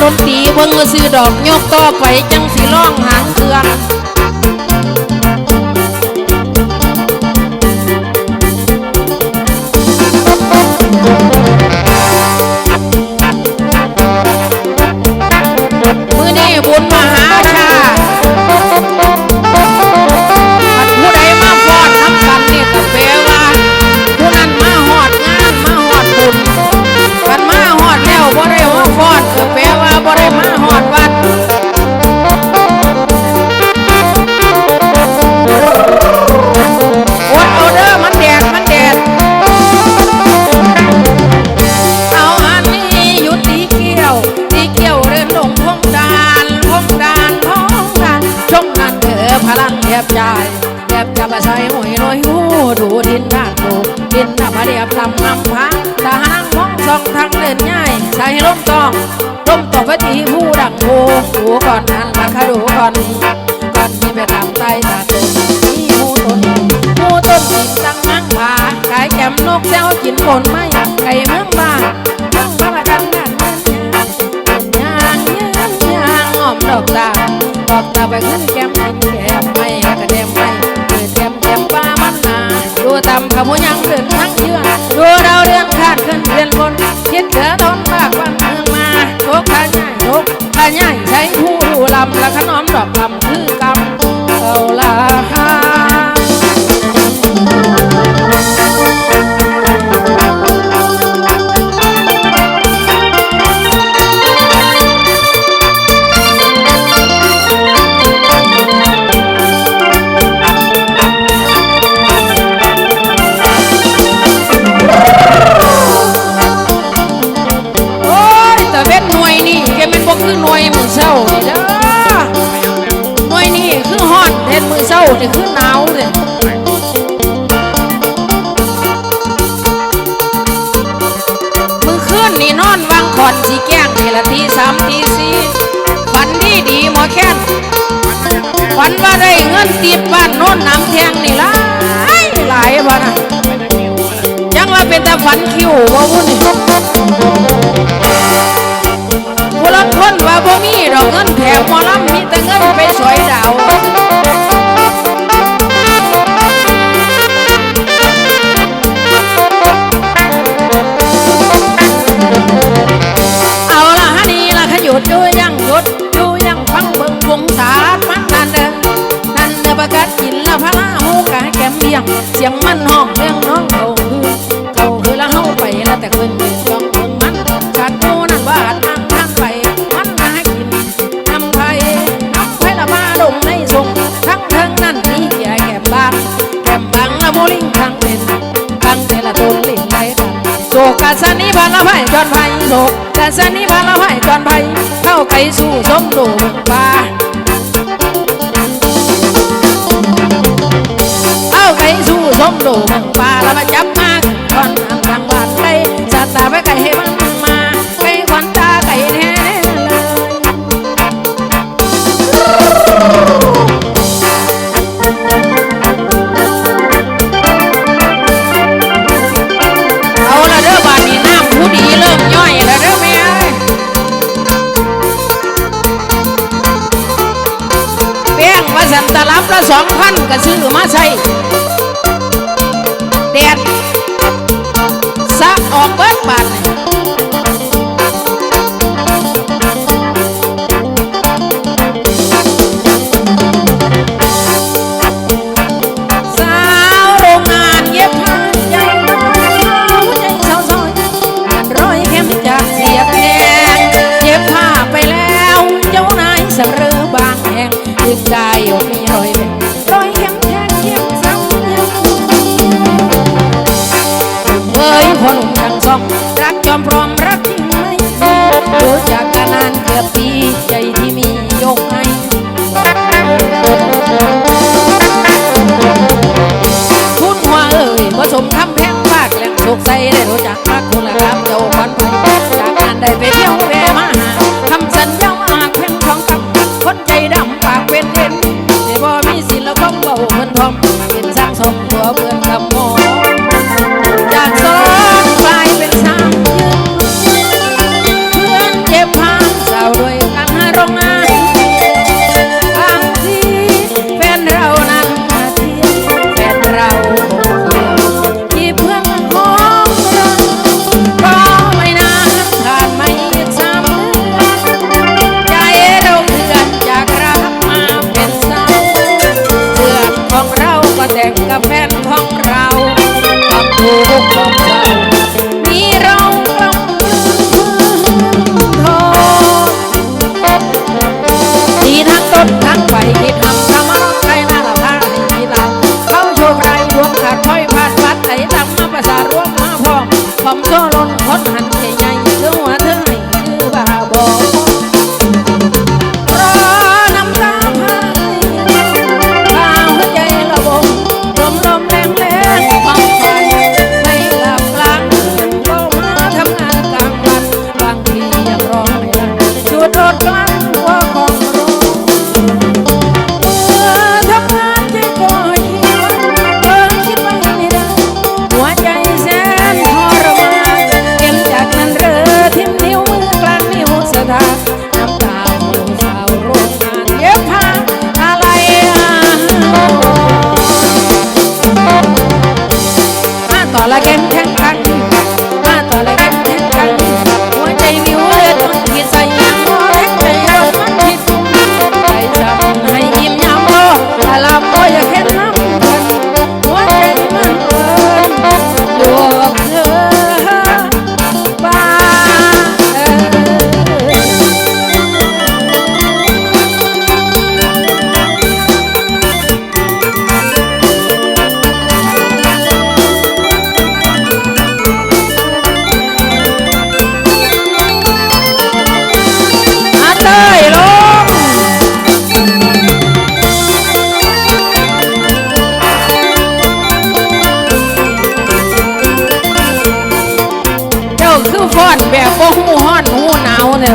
ดนตรีเบิ่งซื้อดอกยกต่อไปจังสิร้องหางเครื่อง อพลังแทบใจแทบจะมาใส่หวยลอยหูดูดินด้านดูดินน้ำเรียบลำนำพังทหารมองสองทางเดินง่ายใส่ล้มตองล้มตองพระทีผู้ดังโหดูก่อนนั้นมาคาดูก่อนก่อนที่ไปทำใต้ตาตุนมีหมูต้นหมูต้นกินตั้งมั่งผาขายแกมนกแซวกินผลไม้ไก่เมืองบ้านเมืองบ้านละกันกันยางยางยางหอมดอกตาดอกตาไปขึ้นแก มกินแก้มไม่กระเดมไม่เตรียมแก้มป้ามันนาดูตำขมุยังเดินทั้งเชื่อานี่คือหนาวเด้มือคืนนี่นอนวางขอนสีแก้งทีละทีสามทีสี่ฝันดีดีหมอแค้นฝันว่าได้เงินติดบ้านโน้นน้ำแทงนี่หลายหลายบ่นะยังว่าเป็นแต่ฝันคิวว่าวุ่นนี่ผู้ลังคนว่าบ่มีดอกเงินแถวมอลำมีแต่เงินไปสวยดาว สนิพันละไผ่จอนไผ่โศกกาสนิพันละไผ่จอนไผ่เข้าไกสู่สมดูเมืองป่าเข้าไกสู่สมดูเมือ ป้งว่าสันตลับละสองพันก็ซื้อมาใส่แดดสะออกเบิดบาทนี่ อง รักจอมพร้อมรักจริงไหมรู้จักกันนานเกือบปีใจที่มียกให้คุณหัวเอ่ยผสมคำแพงมากแหล่งสุกใสได้รู้จัก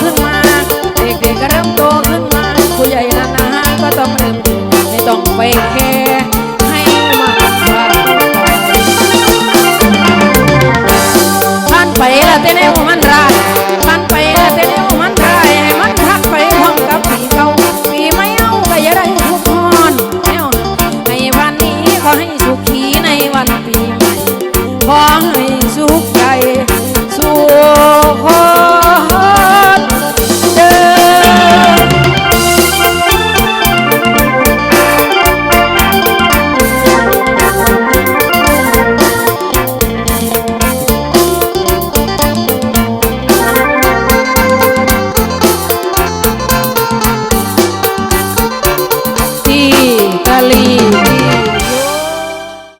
ขึ้นมา เด็กๆก็เริ่มโตขึ้นมา ผู้ใหญ่นานๆก็ต้องเริ่มดูไม่ต้องไปแคร์ให้มันว่าผ่นไปละเต้นเอวมัน